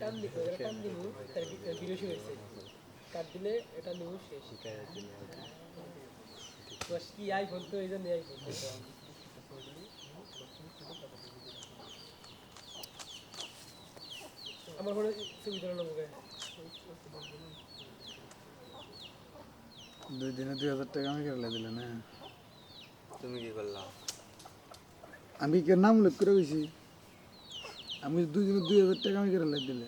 টান দিব এটা টান দিব তার ভিডিও শুরু হয়েছে। কাট দিলে এটা নিব শেষ। বাস কি আইফোন তো এই জন্য আইফোন আমার মনে হয় ছবি তোলা দুই দিনে দুই হাজার টাকা আমি কেটে দিলে না। তুমি কি করলা? আমি কে নাম উল্লেখ করে গেছি আমি দুই দিনে দুই হাজার টাকা আমি কেটে দিলে।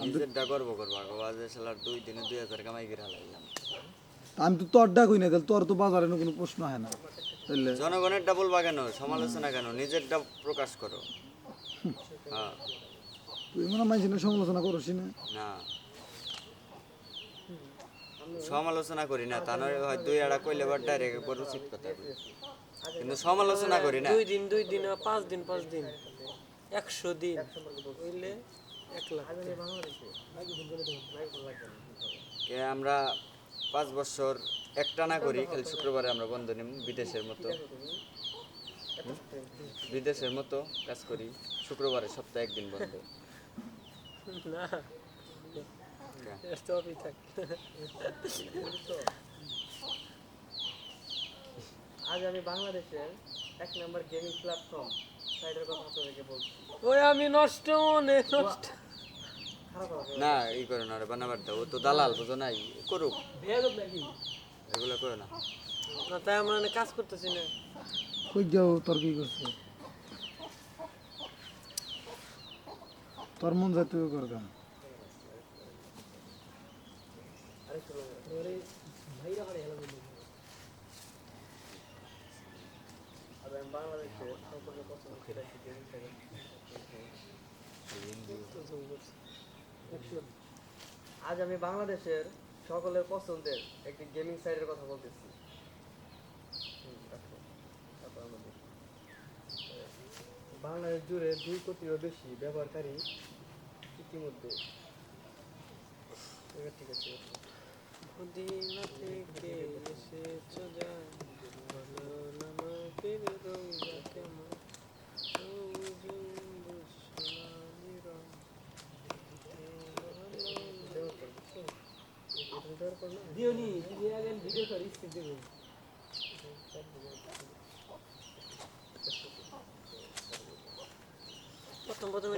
নিজেরটা করব করব বাজে সালার দুই দিনে দুই হাজার কামাই করে হালাইলাম আমি তো তোর ডাক না তাহলে তোর তো বাজারে কোনো প্রশ্ন হয় না। তাহলে জনগণেরটা বলবা কেন? সমালোচনা কেন? নিজেরটা প্রকাশ করো। হ্যাঁ। তুই মনে হয় মানুষের সমালোচনা করছিস না। না। সমালোচনা করি না তা নয় হয় দুই আড়া কইলে বা ডাইরেক্ট উচিত কথা। কিন্তু সমালোচনা করি না। দুই দিন দুই দিন পাঁচ দিন পাঁচ দিন। একশো দিন। হইলে এক লাখ। কে আমরা পাঁচ বছর একটা না করি খালি শুক্রবারে আমরা বন্ধ নিম বিদেশের মতো। বিদেশের মতো কাজ করি শুক্রবারে সপ্তাহে একদিন বন্ধ। না। আজ আমি বাংলাদেশের এক নম্বর গেমিং প্ল্যাটফর্ম সাইটের কথা আপনাদেরকে বলছি। ওই আমি নষ্ট মনে নষ্ট। না ই করো না রে বানাবার দাও। তো দালাল বুঝো নাই। করুক। বেয়াদব নাকি? এগুলো করো না। না তাই আমরা কাজ করতেছি না। কই যাও তোর কি করছে? তোর মন যায় তুই কর কাম আর আমি বাংলাদেশের পছন্দ সেটা আজ আমি বাংলাদেশের সকলের পছন্দের একটি গেমিং সাইটের কথা বলতেছি। বাংলাদেশ জুড়ে দুই কোটিরও বেশি ব্যবহারকারী ইতিমধ্যে। ঠিক আছে দিয়ে আগে ভিডিও করি স্ক্রিপ্ট